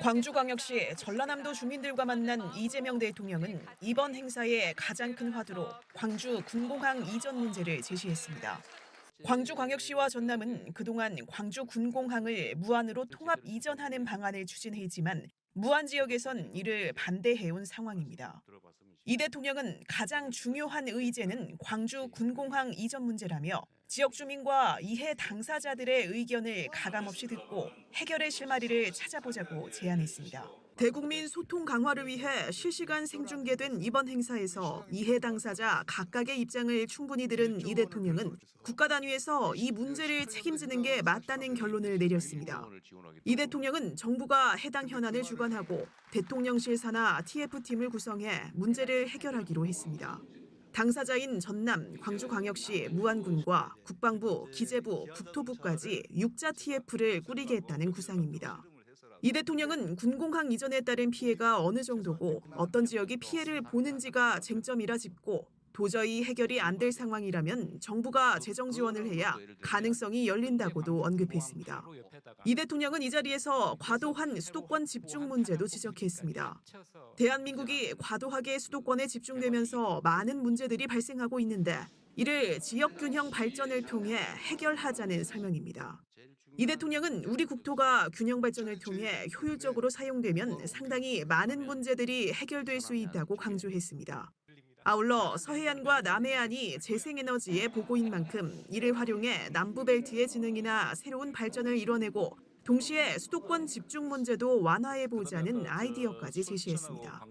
광주광역시 전라남도 주민들과 만난 이재명 대통령은 이번 행사의 가장 큰 화두로 광주 군공항 이전 문제를 제시했습니다. 광주광역시와 전남은 그동안 광주 군공항을 무안으로 통합 이전하는 방안을 추진했지만 무안 지역에선 이를 반대해온 상황입니다. 이 대통령은 가장 중요한 의제는 광주 군공항 이전 문제라며 지역 주민과 이해 당사자들의 의견을 가감없이 듣고 해결의 실마리를 찾아보자고 제안했습니다. 대국민 소통 강화를 위해 실시간 생중계된 이번 행사에서 이해 당사자 각각의 입장을 충분히 들은 이 대통령은 국가 단위에서 이 문제를 책임지는 게 맞다는 결론을 내렸습니다. 이 대통령은 정부가 해당 현안을 주관하고 대통령실 산하 TF팀을 구성해 문제를 해결하기로 했습니다. 당사자인 전남, 광주광역시, 무안군과 국방부, 기재부, 국토부까지 육자 TF를 꾸리게 했다는 구상입니다. 이 대통령은 군공항 이전에 따른 피해가 어느 정도고 어떤 지역이 피해를 보는지가 쟁점이라 짚고 도저히 해결이 안 될 상황이라면 정부가 재정 지원을 해야 가능성이 열린다고도 언급했습니다. 이 대통령은 이 자리에서 과도한 수도권 집중 문제도 지적했습니다. 대한민국이 과도하게 수도권에 집중되면서 많은 문제들이 발생하고 있는데 이를 지역 균형 발전을 통해 해결하자는 설명입니다. 이 대통령은 우리 국토가 균형 발전을 통해 효율적으로 사용되면 상당히 많은 문제들이 해결될 수 있다고 강조했습니다. 아울러 서해안과 남해안이 재생에너지의 보고인 만큼 이를 활용해 남부벨트의 진흥이나 새로운 발전을 이뤄내고 동시에 수도권 집중 문제도 완화해 보자는 아이디어까지 제시했습니다.